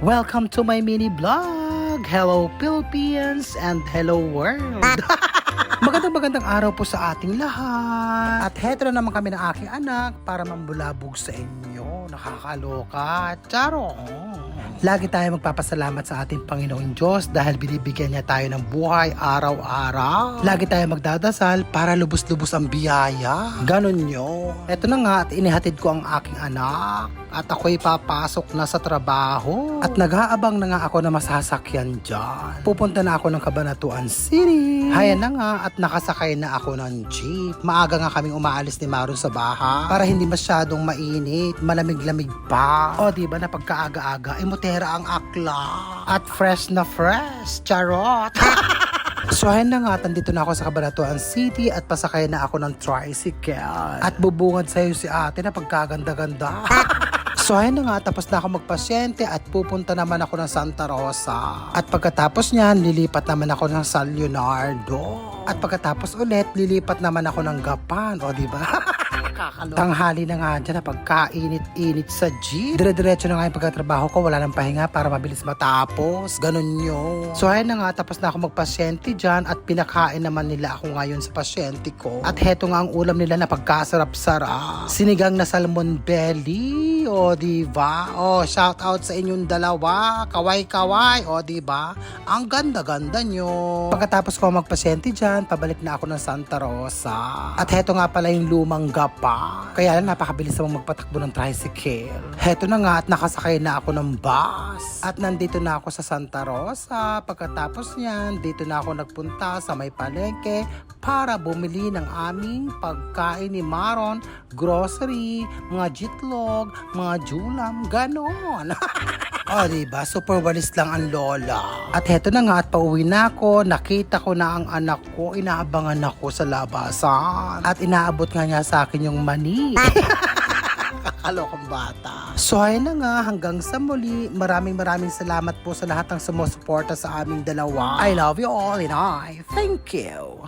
Welcome to my mini vlog. Hello Philippines and hello world. magandang magandang araw po sa ating lahat. At heto na naman kami ng aking anak para mambulabog sa inyo. Nakakaloka. Charo. Lagi tayo magpapasalamat sa ating Panginoong Diyos dahil binibigyan niya tayo ng buhay araw-araw. Lagi tayo magdadasal para lubos-lubos ang biyaya. Ganon nyo. Eto na nga at inihatid ko ang aking anak at ako'y papasok na sa trabaho. At nag-aabang na nga ako na masasakyan dyan. Pupunta na ako ng Cabanatuan City. Haya na nga at nakasakay na ako ng jeep. Maaga nga kaming umaalis ni Maron sa bahay para hindi masyadong mainit, malamig-lamig pa. O di ba na pagkaaga-aga, imutera ang akla. At fresh na fresh, charot. So ayun na nga, tandito na ako sa Cabanatuan City at pasakay na ako ng tricycle. At bubungad sa'yo si ate na pagkaganda-ganda. So ayun na nga, tapos na ako magpasyente at pupunta naman ako ng Santa Rosa. At pagkatapos niyan, lilipat naman ako ng San Leonardo. At pagkatapos ulit, lilipat naman ako ng Gapan. O di ba? Kakalo. Tanghali na nga dyan na pagkainit-init sa jeep. Dire-diretso na nga yung pagkatrabaho ko, wala nang pahinga para mabilis matapos. Ganun yun. So ayun na nga, tapos na ako magpasyente dyan at pinakain naman nila ako ngayon sa pasyente ko. At heto nga ang ulam nila na pagkasarap-sarap. Sinigang na salmon belly, o di ba? O shout out sa inyong dalawa. Kaway-kaway, o di ba? Ang ganda-ganda nyo. Pagkatapos ko magpasyente dyan, pabalik na ako ng Santa Rosa. At heto nga pala yung lumang gapa. Kaya lang napakabilis namang magpatakbo ng tricycle. Heto na nga at nakasakay na ako ng bus. At nandito na ako sa Santa Rosa. Pagkatapos niyan, dito na ako nagpunta sa may palengke para bumili ng aming pagkain ni Maron, grocery, mga jitlog, mga julam, ganon. O, diba? Super walis lang ang lola. At heto na nga at pauwi na ako. Nakita ko na ang anak ko. Inaabangan ako sa labasan. At inaabot nga niya sa akin yung mani. Kakalokong bata. So ayun na nga, hanggang sa muli, maraming maraming salamat po sa lahat ng sumusuporta sa aming dalawa. I love you all and I thank you.